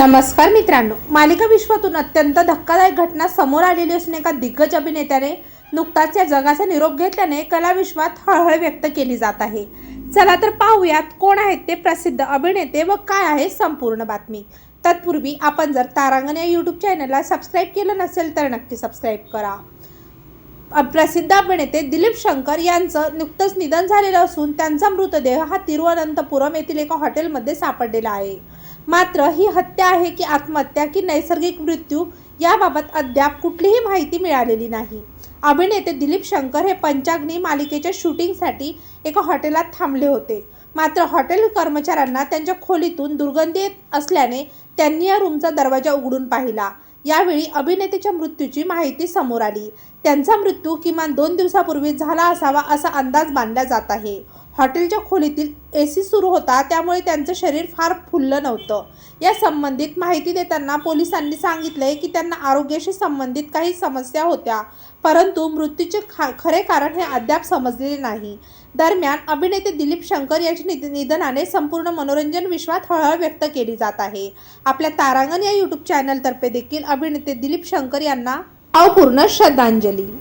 नमस्कार मित्रांनो. मालिका विश्वातून अत्यंत धक्कादायक घटना समोर आलेली असून एका दिग्गज अभिनेत्याने नुकताच या जगाचा निरोप घेतल्याने कला विश्वात हळहळ व्यक्त केली जात आहे. चला तर पाहूयात कोण आहेत ते प्रसिद्ध अभिनेते व काय आहे संपूर्ण बातमी. तत्पूर्वी आपण जर तारांगण या यूट्यूब चॅनलला सबस्क्राईब केलं नसेल तर नक्की सबस्क्राईब करा. प्रसिद्ध अभिनेते दिलीप शंकर यांचं नुकतंच निधन झालेलं असून त्यांचा मृतदेह हा तिरुवनंतपुरम येथील एका हॉटेलमध्ये सापडलेला आहे. मात्र ही हत्या आहे की आत्महत्या की नैसर्गिक मृत्यू याबाबत अद्याप कुठलीही माहिती मिळालेली नाही. अभिनेते दिलीप शंकर हे पंचाग्नी मालिकेच्या शूटिंगसाठी एका हॉटेलात थांबले होते. मात्र हॉटेल कर्मचाऱ्यांना त्यांच्या खोलीतून दुर्गंधी येत असल्याने त्यांनी या रूमचा दरवाजा उघडून पाहिला. यावेळी अभिनेत्याच्या मृत्यूची माहिती समोर आली. त्यांचा मृत्यू किमान दोन दिवसापूर्वी झाला असावा असा अंदाज बांधला जात आहे. हॉटेलच्या खोलीतील ए सी सुरू होता त्यामुळे त्यांचं शरीर फार फुललं नव्हतं. या संबंधित माहिती देताना पोलिसांनी सांगितले की त्यांना आरोग्याशी संबंधित काही समस्या होत्या परंतु मृत्यूचे खा खरे कारण हे अद्याप समजलेले नाही. दरम्यान अभिनेते दिलीप शंकर यांच्या निध- निधनाने संपूर्ण मनोरंजन विश्वात हळहळ व्यक्त केली जात आहे. आपल्या तारांगण या यूट्यूब चॅनलतर्फे देखील अभिनेते दिलीप शंकर यांना अपूर्ण श्रद्धांजली.